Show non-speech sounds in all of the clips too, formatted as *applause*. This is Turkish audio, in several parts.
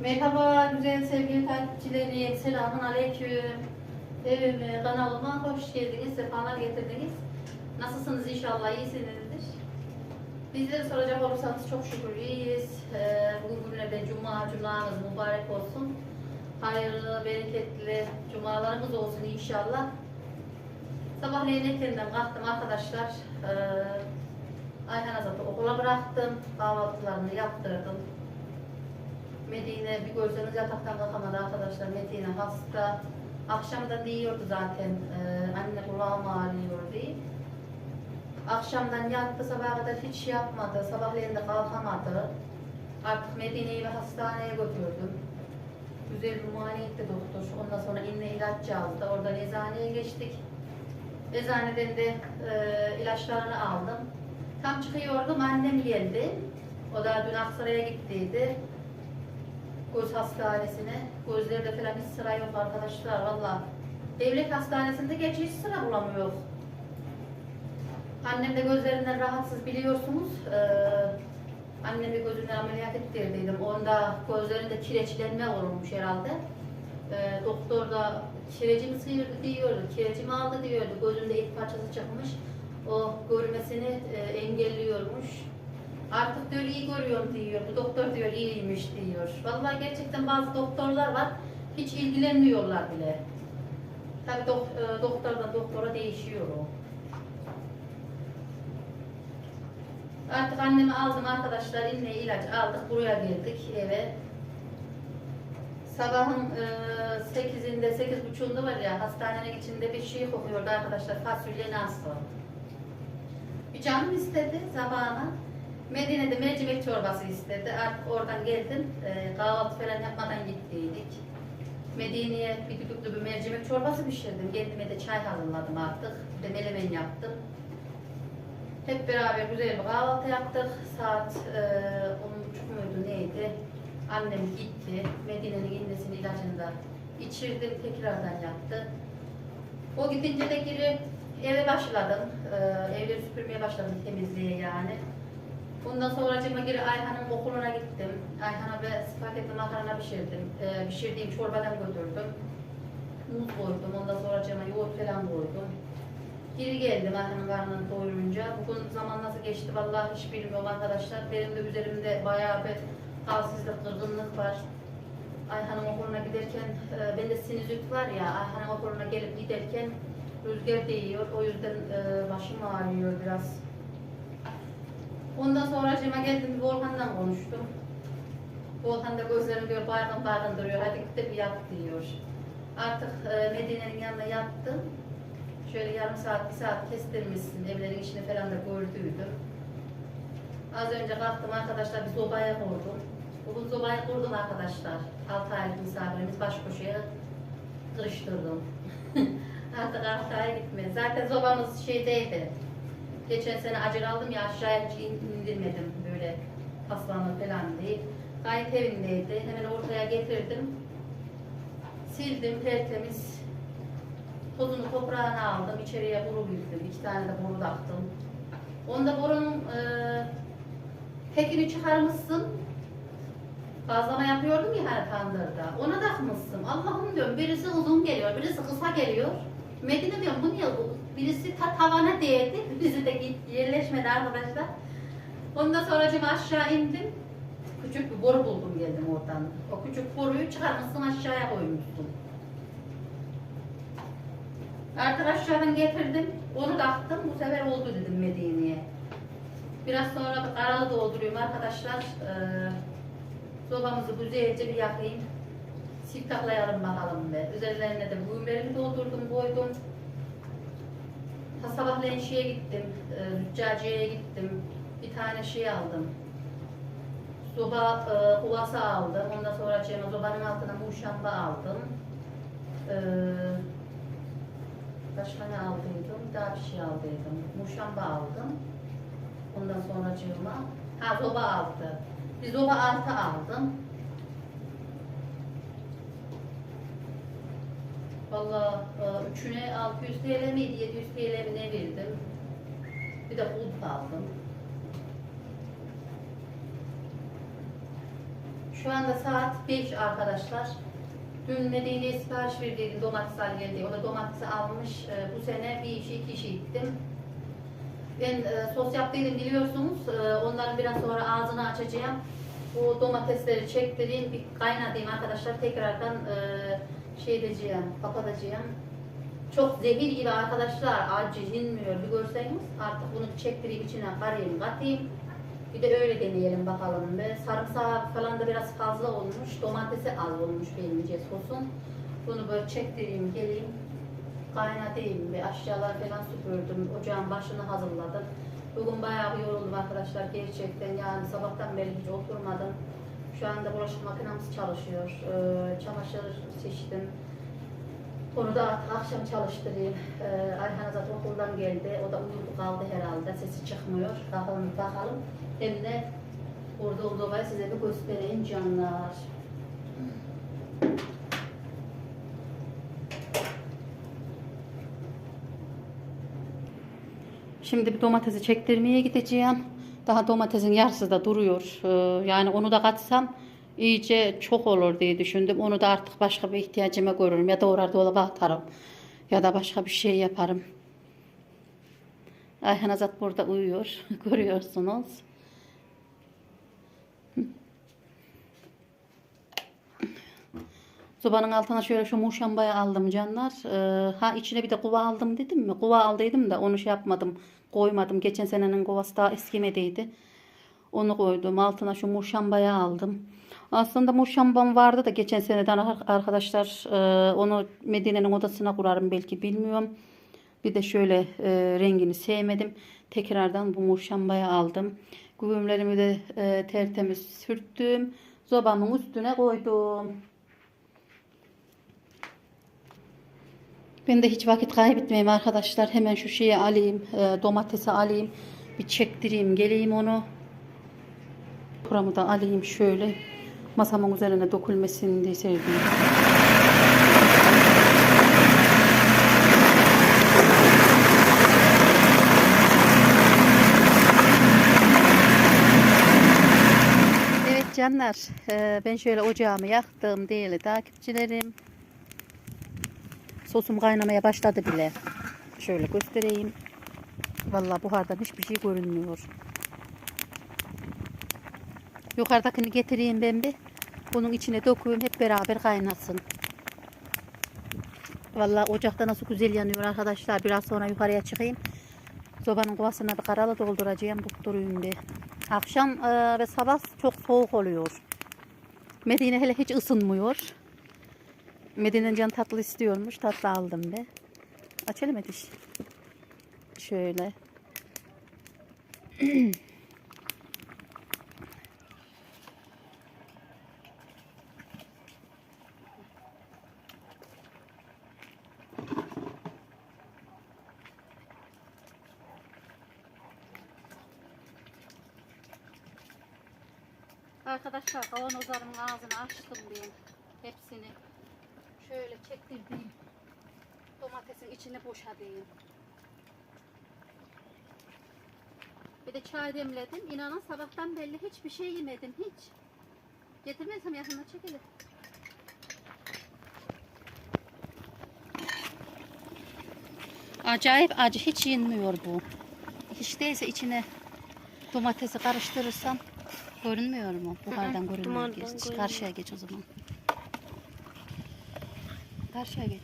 Merhaba güzel sevgili takipçilerim. Selamun aleyküm. Evime, kanalıma hoş geldiniz. Sefalar getirdiniz. Nasılsınız inşallah iyisinizdir. Bizleri soracak olursanız çok şükür iyiyiz. Ee, bugün günlerde cuma, cumanız mübarek olsun. Hayırlı, bereketli cumalarımız olsun inşallah. Sabahleyin erkenden kalktım arkadaşlar. Ee, Ayhan Azat'ı okula bıraktım. Kahvaltılarını yaptırdım. Medine bir görseniz yataktan kalkamadı arkadaşlar. Medine hasta. Akşamdan diyordu zaten. Ee, anne kulağım ağrıyor. Akşamdan yattı sabaha kadar hiç şey yapmadı. Sabahleyin de kalkamadı. Artık Medine'yi ve hastaneye götürdüm. Güzel bir muayene doktor. Ondan sonra inne ilaç yazdı. Oradan eczaneye geçtik. Eczaneden de e, ilaçlarını aldım. Tam çıkıyordum annem geldi. O da dün Aksaray'a gittiydi. Göz hastanesine. Gözlerde falan hiç sıra yok arkadaşlar valla. Devlet hastanesinde geç hiç sıra bulamıyor. Annem de gözlerinden rahatsız biliyorsunuz. Ee, annem bir gözünden ameliyat ettirdiydim. Onda gözlerinde kireçlenme olmuş herhalde. Ee, doktor da kirecimi sıyırdı diyordu, kirecimi aldı diyordu. Gözünde ilk parçası çıkmış. O görmesini e, engelliyormuş. Artık diyor iyi görüyorum diyor. Bu doktor diyor iyiymiş diyor. Vallahi gerçekten bazı doktorlar var. Hiç ilgilenmiyorlar bile. Tabi dok, e, doktordan doktora değişiyor o. Artık annemi aldım arkadaşlar. İnne ilaç aldık. Buraya geldik eve. Sabahın e, 8'inde, 8.30'unda var ya hastanenin içinde bir şey kokuyordu arkadaşlar. Fasulye nasıl? Bir canım istedi sabahına. Medine'de mercimek çorbası istedi. Artık oradan geldim. E, kahvaltı falan yapmadan gittiydik. Medine'ye bir düdüklü bir mercimek çorbası pişirdim. Kendime de çay hazırladım artık. Bir de melemen yaptım. Hep beraber güzel bir kahvaltı yaptık. Saat e, 10.30 muydu neydi? Annem gitti. Medine'nin innesini ilacını da içirdim. Tekrardan yattı. O gidince de geri eve başladım. Ee, evleri süpürmeye başladım temizliğe yani. Bundan sonra cıma geri Ayhan'ın okuluna gittim. Ayhan'a ve spagetti makarna pişirdim. Ee, pişirdiğim çorbadan götürdüm. Muz koydum. Ondan sonra cıma yoğurt falan koydum. Geri geldim Ayhan'ın karnını doyurunca. Bugün zaman nasıl geçti vallahi hiç bilmiyorum arkadaşlar. Benim de üzerimde bayağı bir halsizlik, kırgınlık var. Ayhan'ın okuluna giderken, e, bende sinüzit var ya, Ayhan'ın okuluna gelip giderken rüzgar değiyor. O yüzden e, başım ağrıyor biraz. Ondan sonra cima geldim Volkan'dan konuştum. Volkan da gözlerini diyor baygın baygın duruyor. Hadi bir yat diyor. Artık e, Medine'nin yanına yattım. Şöyle yarım saat, bir saat kestirmişsin. Evlerin işini falan da gördüydüm. Az önce kalktım arkadaşlar bir sobaya kurdum. Bugün sobayı kurdum arkadaşlar. 6 aylık misafirimiz baş köşeye kırıştırdım. *laughs* Artık 6 ay gitmez. Zaten sobamız şeydeydi. Geçen sene acil aldım ya aşağıya hiç indirmedim böyle paslanır falan diye. Gayet evindeydi. Hemen ortaya getirdim. Sildim tertemiz. Tozunu toprağını aldım. İçeriye boru büyüttüm. İki tane de boru taktım. Onda borunun e, tekini çıkarmışsın. Bazlama yapıyordum ya her tandırda. Ona takmışsın. Allah'ım diyorum birisi uzun geliyor, birisi kısa geliyor. Medine diyorum bu niye? Birisi ta tavana değdi. Bizi de yerleşmedi arkadaşlar. Ondan sonra aşağı indim. Küçük bir boru buldum geldim oradan. O küçük boruyu çıkarmışsın aşağıya koymuşsun. Artık aşağıdan getirdim. Onu taktım. Bu sefer oldu dedim Medine'ye. Biraz sonra bir karalı dolduruyorum arkadaşlar. Ee, sobamızı güzelce bir yakayım. Siftahlayalım bakalım be. Üzerlerine de bugünlerimi doldurdum, koydum. Ha sabahleyin şeye gittim, e, züccaciyeye gittim. Bir tane şey aldım. Soba e, kovası aldım. Ondan sonra cema sobanın altına muşamba aldım. E, başka ne aldıydım? Daha bir şey aldıydım. Muşamba aldım. Ondan sonra cığıma. Ha zoba altı. Bir zoba altı aldım. Valla e, üçüne 600 TL miydi? 700 TL mi ne verdim? Bir de hulk aldım. Şu anda saat 5 arkadaşlar. Dün Medine'ye sipariş verdiydim domates al geldi. O da domatesi almış. Ee, bu sene bir işi iki işi gittim. Ben e, sos yaptıydım biliyorsunuz. Onların biraz sonra ağzını açacağım. Bu domatesleri çektireyim, bir kaynatayım arkadaşlar. Tekrardan e, şey edeceğim, kapatacağım. Çok zehir gibi arkadaşlar. Acı inmiyor bir görseniz. Artık bunu çektireyim içine karayım, katayım. Bir de öyle deneyelim bakalım. Ve sarımsağı falan da biraz fazla olmuş. Domatesi az olmuş bence sosun. Bunu böyle çektireyim, geleyim. Kaynatayım ve aşağılar falan süpürdüm. Ocağın başını hazırladım. Bugün bayağı yoruldum arkadaşlar gerçekten. Yani sabahtan beri hiç oturmadım. Şu anda bulaşık makinemiz çalışıyor. Ee, çamaşır seçtim. Onu da artık akşam çalıştırayım. Ee, Ayhan zaten okuldan geldi. O da uyudu kaldı herhalde. Sesi çıkmıyor. Bakalım bakalım. Hem de burada olduğu size bir göstereyim canlar. Şimdi bir domatesi çektirmeye gideceğim. Daha domatesin yarısı da duruyor. Ee, yani onu da katsam iyice çok olur diye düşündüm. Onu da artık başka bir ihtiyacıma görürüm. Ya orada dolaba atarım. Ya da başka bir şey yaparım. Ayhan Azat burada uyuyor. *laughs* Görüyorsunuz. Sobanın altına şöyle şu muşambayı aldım canlar. Ee, ha içine bir de kuva aldım dedim mi? Kuva aldıydım da onu şey yapmadım. Koymadım. Geçen senenin kovası daha eskimediydi. Onu koydum. Altına şu muşambayı aldım. Aslında muşambam vardı da geçen seneden ar- arkadaşlar e, onu Medine'nin odasına kurarım belki bilmiyorum. Bir de şöyle e, rengini sevmedim. Tekrardan bu muşambayı aldım. Güvümlerimi de e, tertemiz sürttüm. Sobamın üstüne koydum. Ben de hiç vakit kaybetmeyeyim arkadaşlar. Hemen şu şeyi alayım. e, domatesi alayım. Bir çektireyim. Geleyim onu. Kuramı da alayım şöyle. Masamın üzerine dökülmesin diye sevdim. Evet canlar. e, ben şöyle ocağımı yaktım değerli takipçilerim. Sosum kaynamaya başladı bile. Şöyle göstereyim. Vallahi buhardan hiçbir şey görünmüyor. Yukarıdakini getireyim ben bir. Bunun içine döküyorum hep beraber kaynasın. Vallahi ocakta nasıl güzel yanıyor arkadaşlar. Biraz sonra yukarıya çıkayım. Sobanın kovasına bir karalı dolduracağım. Tutturayım bir. Akşam e, ve sabah çok soğuk oluyor. Medine hele hiç ısınmıyor. Medine'nin canı tatlı istiyormuş. Tatlı aldım be. Açalım ediş. Şöyle. Arkadaşlar kavanozlarımın ağzını açtım ben. Hepsini. Şöyle çektirdim. Domatesin içine boşadım. Bir de çay demledim. İnanın sabahtan belli hiçbir şey yemedim hiç. Getirmezsem yakına çekelim. Acayip acı hiç yenmiyor bu. Hiç değilse içine domatesi karıştırırsam görünmüyor mu? Buhardan görünmüyor. Geç. Karşıya geç o zaman. Karşıya geç.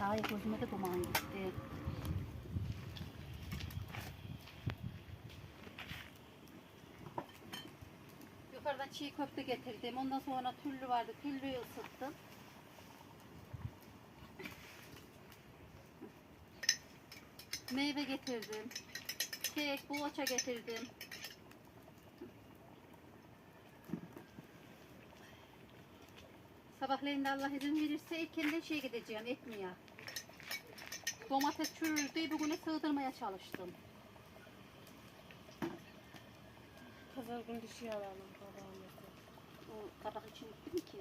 Daha iyi gözüme de duman gitti. Yukarıdan çiğ köfte getirdim. Ondan sonra tüllü vardı. Tüllüyü ısıttım. Meyve getirdim. Kek, poğaça getirdim. Sabahleyin de Allah izin verirse erkenden şey gideceğim ekmeğe. Domates çürür diye bugüne sığdırmaya çalıştım. Pazar günü dişi alalım babamızı. O kabak için gittim ki.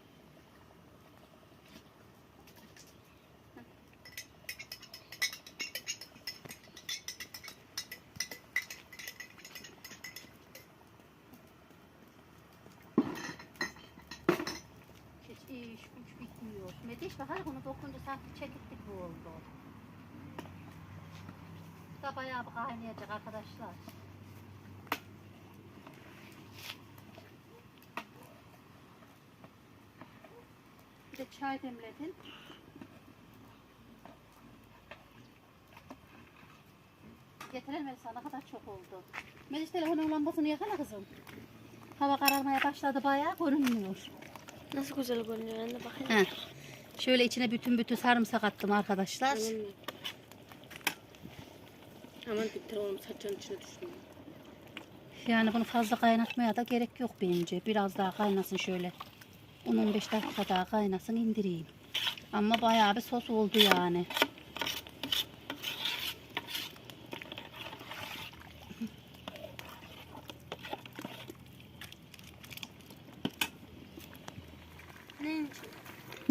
Sanki çekitlik bu oldu. Bu da bayağı bir kaynayacak arkadaşlar. Bir de çay demledim. Getirelim Melisa ne kadar çok oldu. Melis telefonun lambasını yakana kızım. Hava kararmaya başladı bayağı görünmüyor. Nasıl güzel görünüyor anne bakayım. Heh. Şöyle içine bütün bütün sarımsak attım arkadaşlar. Aman bitir oğlum saçın içine düşmüyor. Yani bunu fazla kaynatmaya da gerek yok bence. Biraz daha kaynasın şöyle. 10-15 dakika daha kaynasın indireyim. Ama bayağı bir sos oldu yani.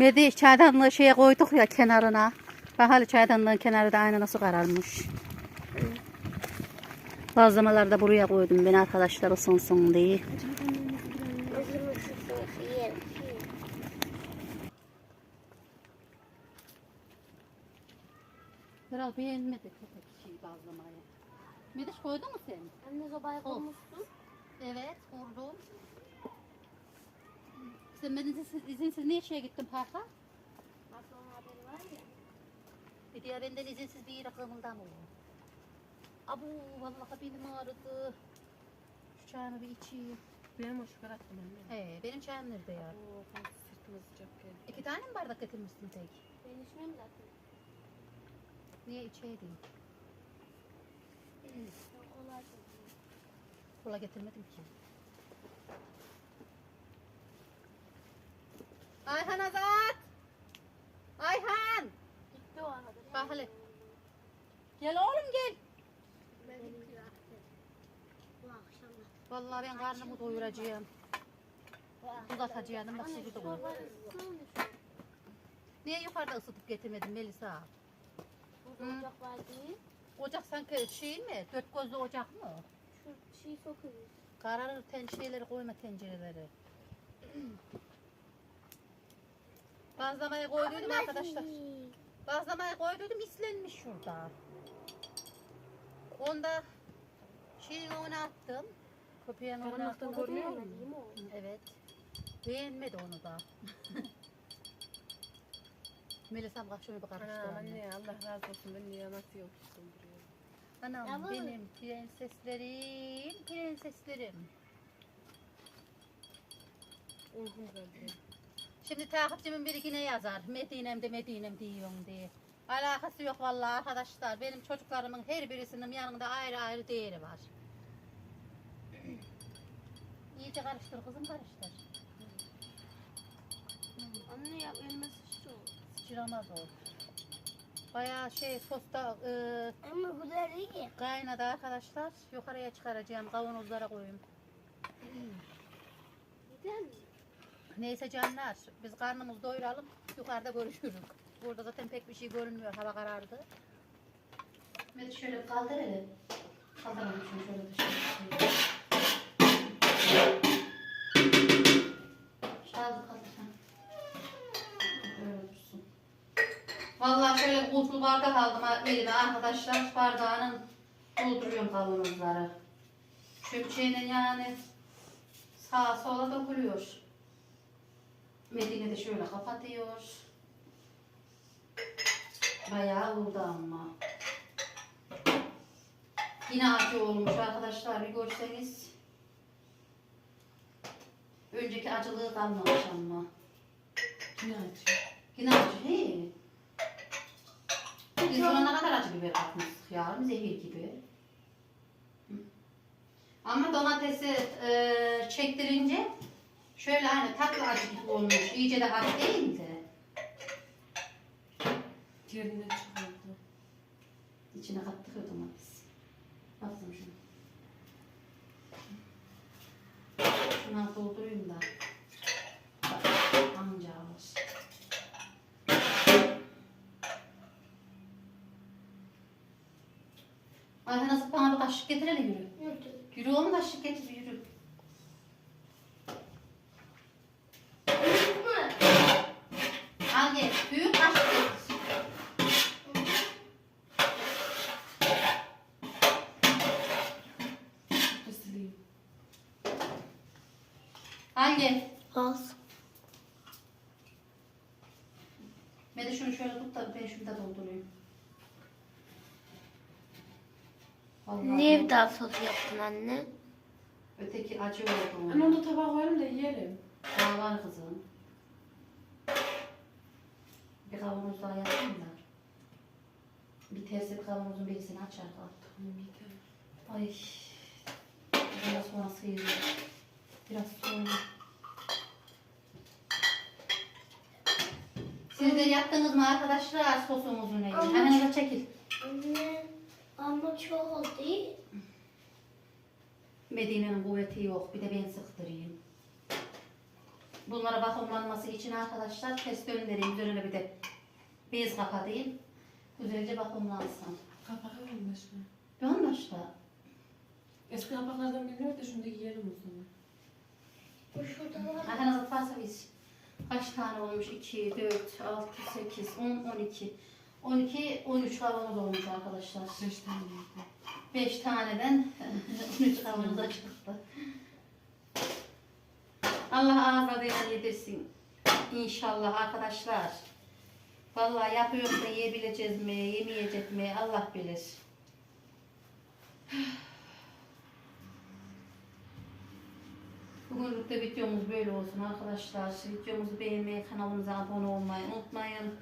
Medi çaydanlığı şeye koyduk ya kenarına. Bak hali çaydanlığın kenarı da aynı nasıl kararmış. Bazlamaları da buraya koydum ben arkadaşlar ısınsın diye. Biraz beğenmedi köpek şey bazlamayı. Mediş koydun mu sen? Anne sobaya koymuşsun. Evet kurdum. Sen ben izinsiz, izinsiz niye şeye gittin parka? Nasıl haberi var ya. Bir diğer benden izinsiz bir yere kımıldan oldu. Abu vallahi benim ağrıdı. Şu çayımı bir içeyim. Benim hoş bıraktım anne. He, benim çayım nerede ya? Oo, sırtıma sıcak geldi. İki tane mi bardak getirmişsin tek? Ben içmem zaten. Niye içeydin? Kola getirmedim ki. Ayhan Azat! Ayhan! Gitti o arada. Bak hele. Gel oğlum gel. Bu akşam. Vallahi ben karnımı doyuracağım. Uzatacağım bak şimdi de. Niye yukarıda ısıtıp getirmedin Melisa? Burada ocak var değil. Ocak sanki şey mi? Dört gözlü ocak mı? Şu şeyi sokuyoruz. Kararır ten şeyleri koyma tencereleri. Bazlamayı koyduydum arkadaşlar. Bazlamayı koyduydum islenmiş şurada. Onda şeyin onu attım. Köpeğin onu attım. görünüyor mu? Evet. Beğenmedi onu da. *laughs* Melisa'm kalk şunu bir karıştır Anam anne. Allah razı olsun ben niye nasıl yoksun buraya. Anam Yavrum. benim prenseslerim, prenseslerim. Uykum geldi. Şimdi takipçimin biri yine yazar. Medine'm de Medine'm diyorum diye. Alakası yok vallahi arkadaşlar. Benim çocuklarımın her birisinin yanında ayrı ayrı değeri var. *clears throat* İyice karıştır kızım karıştır. Anne ya elime sıçtı o. Sıçramaz o. Bayağı şey sosta e, Ama bu da iyi. kaynadı arkadaşlar. Yukarıya çıkaracağım kavanozlara koyayım. Mi? Neyse canlar biz karnımızı doyuralım yukarıda görüşürüz. Burada zaten pek bir şey görünmüyor hava karardı. Hadi şöyle kaldır hele. Kaldıralım şunu şöyle dışarı. Kaldır kaldır. ha. Böyle dursun. Vallahi şöyle kulplu bardak aldım elime arkadaşlar. Bardağının dolduruyorum kavanozları. Çöpçeğinin yani sağa sola dökülüyor. Medine de şöyle kapatıyor. Bayağı oldu ama. Yine acı olmuş arkadaşlar bir görseniz. Önceki acılığı kalmamış ama. Yine açıyor. Yine acı he. Biz buna ne kadar acı biber katmıştık ya. Zehir gibi. Ama domatesi e, çektirince şöyle hani tatlı acı gibi olmuş. İyice de hafif değil de. Yerine çıkardı. İçine kattık ya domates. Baktım şunu. Şuna doldurayım da. Anca alır. Ayhan nasıl bana bir kaşık getir hele yürü. Yürü oğlum kaşık getir yürü. Al gel. Al gel. Az. Ben de şunu şöyle tut da ben şunu da doldurayım. Vallahi Niye bir daha sos yaptın anne? Öteki acı oldu. Anne onu da tabağa koyalım da yiyelim. Daha var kızım. Bir kavanoz daha yapayım da. Bir tersi bir kavanozun birisini açar kal. Tamam yeter. Ay. Biraz sonra sıyırıyor. Biraz sonra. Siz de yaptınız mı arkadaşlar sosumuzu neyi? Ama- Hemen da çekil. Anne ama çok oldu. Medine'nin kuvveti yok. Bir de ben sıktırayım. Bunlara vakumlanması için arkadaşlar test göndereyim. Üzerine bir de bez kapatayım. Güzelce vakumlansın. Kapak olmuş mu? Bir anlaşla. Eski kapaklardan şunu da yiyelim o zaman. Bu şurada var. Arkadaşlar varsa biz kaç tane olmuş? 2, 4, 6, 8, 10, 12. 12, 13 kavanoz olmuş arkadaşlar. Beş tane yeter. 5 taneden *laughs* 13 kavanoza çıktı. Allah ağza değer yedirsin. İnşallah arkadaşlar. Vallahi yapıyoruz da yiyebileceğiz mi, yemeyecek mi Allah bilir. Bugünlük de videomuz böyle olsun arkadaşlar. Videomuzu beğenmeyi, kanalımıza abone olmayı unutmayın.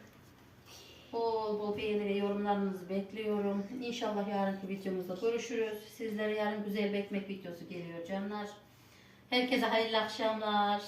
Bol bol beğeni ve yorumlarınızı bekliyorum. İnşallah yarınki videomuzda görüşürüz. Sizlere yarın güzel bir ekmek videosu geliyor canlar. Herkese hayırlı akşamlar.